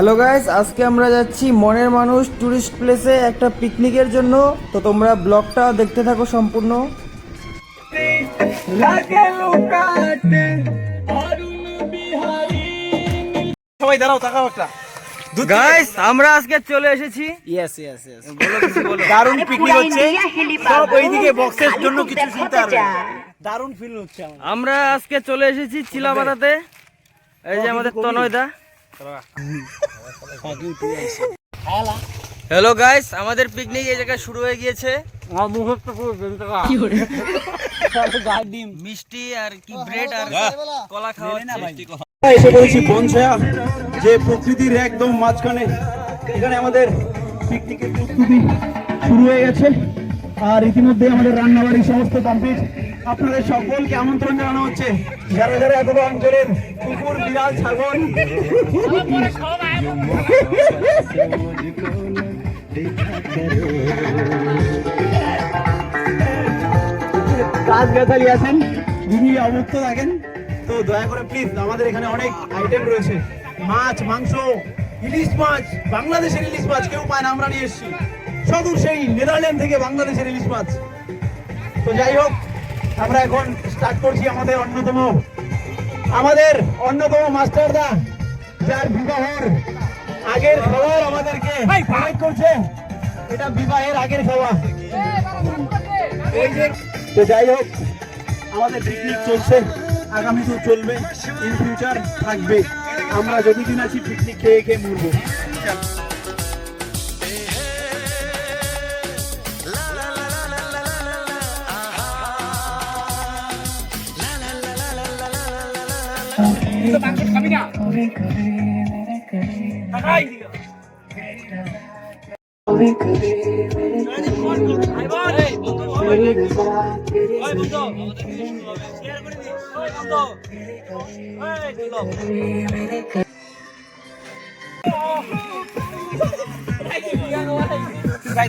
Hello guys আজকে আমরা যাচ্ছি মনের মানুষ টুরিস্ট প্লেসে একটা পিকনিকের জন্য। তো তোমরা ব্লগটা দেখতে থাকো সম্পূর্ণ। সবাই দাঁড়াও তাকাও একটা। গাইস আমরা আজকে চলে এসেছি। ইয়েস ইয়েস ইয়েস বলো কিছু বলো। দারুণ পিকনিক হচ্ছে। সব ওইদিকে বক্সের জন্য কিছু শুনতে পারবে দারুণ ফিল হচ্ছে আমরা। আজকে চলে এসেছি চিলাপাতাতে এই যে আমাদের তনয়দা। হ্যালো গাইস আমাদের পিকনিক এই জায়গায় শুরু হয়ে গিয়েছে। মিষ্টি আর কি ব্রেড আর কলা খাওয়া হচ্ছে। এসে বলছি বনছয়া যে প্রকৃতির একদম মাঝখানে এখানে আমাদের পিকনিকের প্রস্তুতি শুরু হয়ে গেছে। আর ইতিমধ্যে আমাদের রান্নাবাড়ি সমস্ত কমপ্লিট আপনাদের সকলকে আমন্ত্রণ জানানো হচ্ছে। যারা যারা এতটা অঞ্চলের কুকুর, বিড়াল, ছাগল কাজ গাছালি আছেন যিনি অমুক্ত থাকেন তো দয়া করে প্লিজ আমাদের এখানে অনেক আইটেম রয়েছে। মাছ, মাংস, ইলিশ মাছ, বাংলাদেশের ইলিশ মাছ, কেউ পায় না, আমরা নিয়ে এসেছি। সদূর সেই নেদারল্যান্ড থেকে বাংলাদেশের ইলিশ মাছ। তো যাই হোক আমরা এখন স্টার্ট করছি আমাদের অন্যতম আমাদের অন্যতম মাস্টারদা যার বিবাহের আগের খাবার আমাদেরকে করছে। এটা বিবাহের আগের খাওয়া। যে তো যাই হোক আমাদের পিকনিক চলছে আগামী আগামীতেও চলবে ইন ফিউচার থাকবে। আমরা যতদিন আছি পিকনিক খেয়ে খেয়ে মরবো। তো মাংস খাবি না। খাই ভাই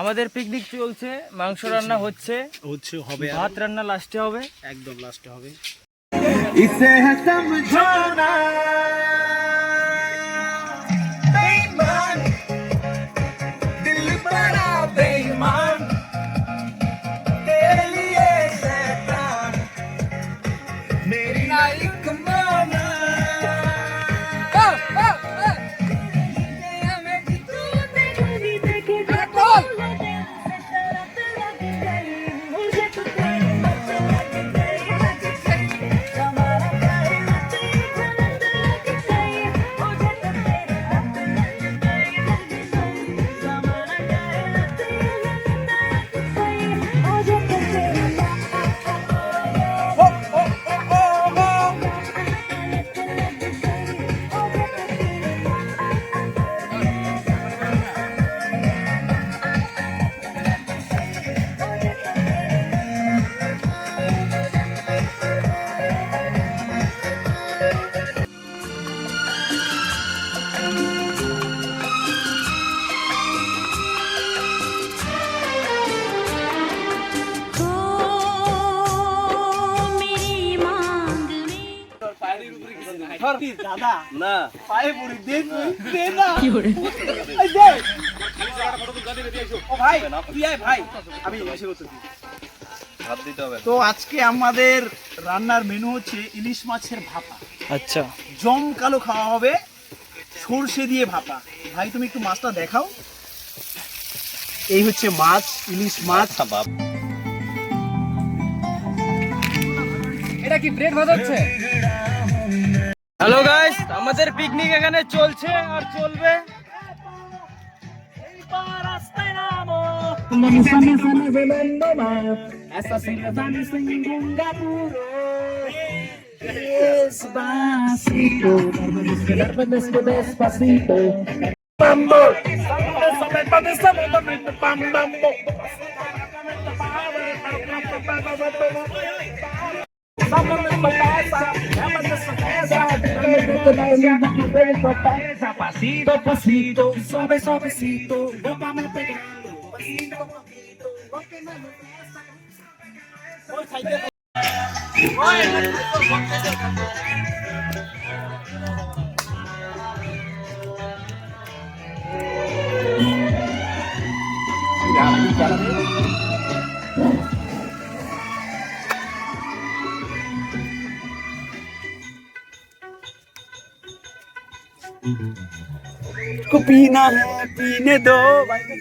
আমাদের পিকনিক চলছে মাংস রান্না হচ্ছে। হচ্ছে হবে ভাত রান্না লাস্টে হবে। একদম লাস্টে হবে। ইসে দাদা? না। পায়ে পড়ি দেন দে না। এই দে ও ভাই তুই আয় ভাই। আমি এসে করতেছি। ভাত দিতে হবে। তো আজকে আমাদের রান্নার মেনু হচ্ছে ইলিশ মাছের ভাপা। আচ্ছা। জম কালো খাওয়া হবে সর্ষে দিয়ে ভাপা। ভাই তুমি একটু মাছটা দেখাও। এই হচ্ছে মাছ ইলিশ মাছ। বাপ হ্যালো গাইস আমাদের পিকনিক এখানে চলছে আর চলবে। Pasito a pasito, suave suavecito, vamos pegando, pasito essa, não porque essa. Cuidado, cuidado. को पीना है पीने दो। भाई तो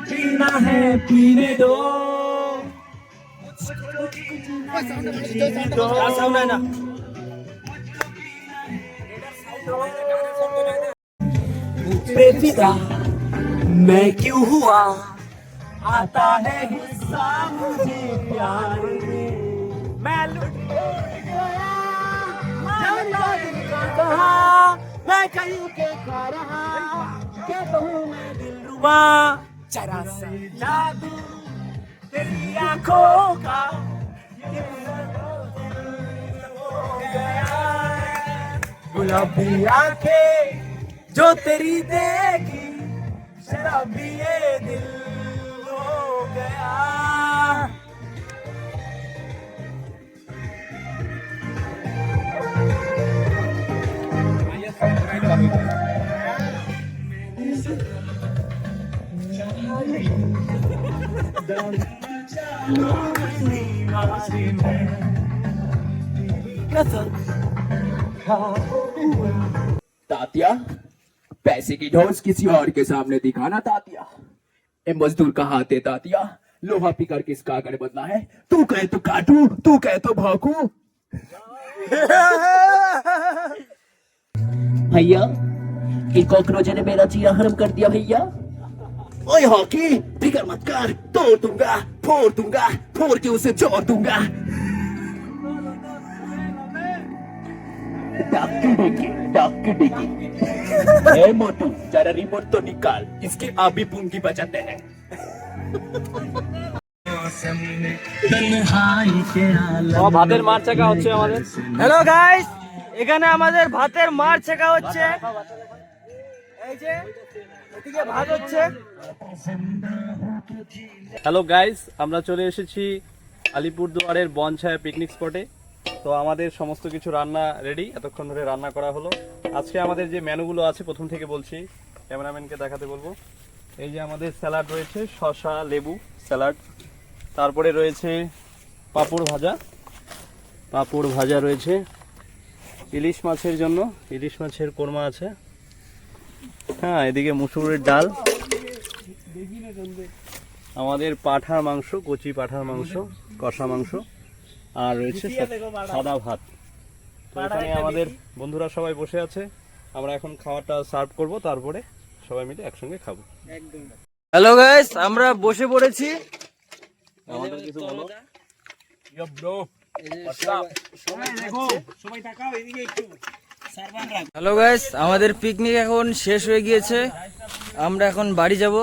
पीना है पीने दो। मुझको मैं क्यों हुआ? आता है हिस्सा मुझे प्यार में। मैं लुट का कहा मैं कहीं के खा रहा क्या कहूँ मैं दिल रुबा जरा सा जादू तेरी आँखों का गुलाबी आँखें जो तेरी देखी शराबी ये दिल हो गया। तातिया, पैसे की ढोस किसी और के सामने दिखाना तातिया। ए मजदूर का हाथ है तातिया, लोहा पिकर किसका आकर बदला है। तू कहे तो काटू, तू कहे तो भाकू भैया कि कॉकरोच ने मेरा जीना हरम कर दिया भैया। ओए हॉकी फिकर मत कर तोड़ दूंगा फोड़ दूंगा फोड़ के उसे जोड़ दूंगा डक्की डिक्की डक्की डिक्की ए मोटू जरा रिमोट तो निकाल इसकी अभी पुंगी बजाते हैं ভাতের মার চাকা হচ্ছে আমাদের হ্যালো গাইস এখানে আমাদের ভাতের মার ছেঁকা হচ্ছে হ্যালো গাইস আমরা চলে এসেছি আলিপুরদুয়ারের বনছায়া পিকনিক স্পটে তো আমাদের সমস্ত কিছু রান্না রেডি এতক্ষণ ধরে রান্না করা হলো। আজকে আমাদের যে মেনুগুলো আছে, প্রথম থেকে বলছি, ক্যামেরাম্যানকে দেখাতে বলব। এই যে আমাদের স্যালাড রয়েছে, শসা, লেবু, স্যালাড। তারপরে রয়েছে পাঁপড় ভাজা। পাঁপড় ভাজা রয়েছে। ইলিশ মাছের জন্য, ইলিশ মাছের কোরমা আছে। হ্যাঁ এদিকে মুসুরের ডাল। আমাদের পাঠার মাংস কচি পাঠার মাংস কষা মাংস আর রয়েছে সাদা ভাত। তো এখানে আমাদের বন্ধুরা সবাই বসে আছে। আমরা এখন খাবারটা সার্ভ করব তারপরে সবাই মিলে একসঙ্গে খাব। হ্যালো গাইস আমরা বসে পড়েছি। আমাদের কিছু বলো। হ্যালো গাইস আমাদের পিকনিক এখন শেষ হয়ে গিয়েছে। আমরা এখন বাড়ি যাব।